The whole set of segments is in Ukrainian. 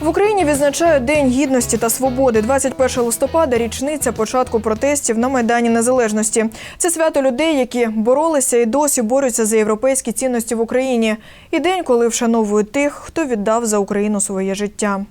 В Україні відзначають День гідності та свободи. 21 листопада річниця початку протестів на Майдані Незалежності. Це свято людей, які боролися і досі борються за європейські цінності в Україні. І день, коли вшановують тих, хто віддав за Україну своє життя.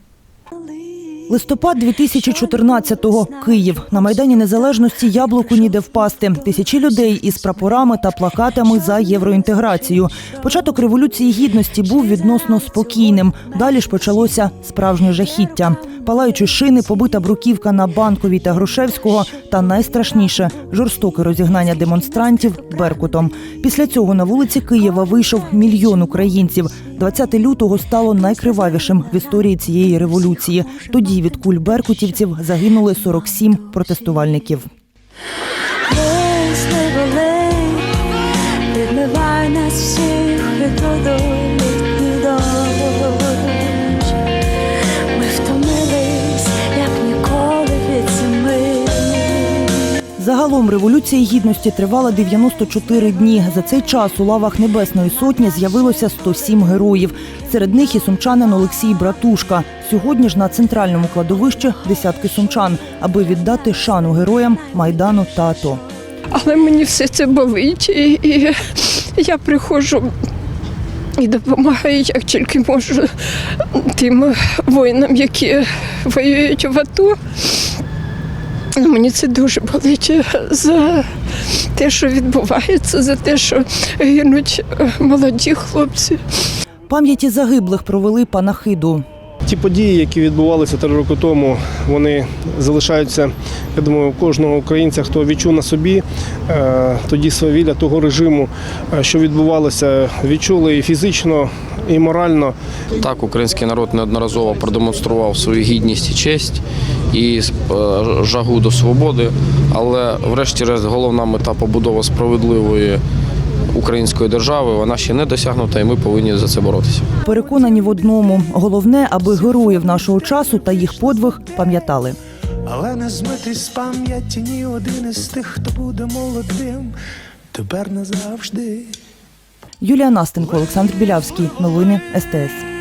Листопад 2014-го. Київ. На Майдані Незалежності яблуку ніде впасти. Тисячі людей із прапорами та плакатами за євроінтеграцію. Початок Революції Гідності був відносно спокійним. Далі ж почалося справжнє жахіття. Палаючі шини, побита бруківка на Банковій та Грушевського та найстрашніше – жорстоке розігнання демонстрантів Беркутом. Після цього на вулиці Києва вийшов мільйон українців. 20 лютого стало найкривавішим в історії цієї революції. Тоді від куль беркутівців загинули 47 протестувальників. Загалом революція гідності тривала 94 дні. За цей час у лавах Небесної сотні з'явилося 107 героїв. Серед них і сумчанин Олексій Братушка. Сьогодні ж на центральному кладовищі десятки сумчан, аби віддати шану героям Майдану та АТО. Але мені все це болить, і я приходжу і допомагаю, як тільки можу тим воїнам, які воюють в АТО. Мені це дуже болить за те, що відбувається, за те, що гинуть е, молоді хлопці. Пам'яті загиблих провели панахиду. Ті події, які відбувалися три роки тому, вони залишаються, я думаю, у кожного українця, хто відчув на собі е, тоді свавілля того режиму, е, що відбувалося, відчули і фізично, і морально. Так, український народ неодноразово продемонстрував свою гідність і честь і е, жагу до свободи. Але, врешті-решт, головна мета побудова справедливої української держави вона ще не досягнута, і ми повинні за це боротися. Переконані в одному головне, аби героїв нашого часу та їх подвиг пам'ятали. Але не змитий з пам'яті ні один із тих, хто буде молодим, тепер назавжди. Юлія Настенко, Олександр Білявський. Новини СТС.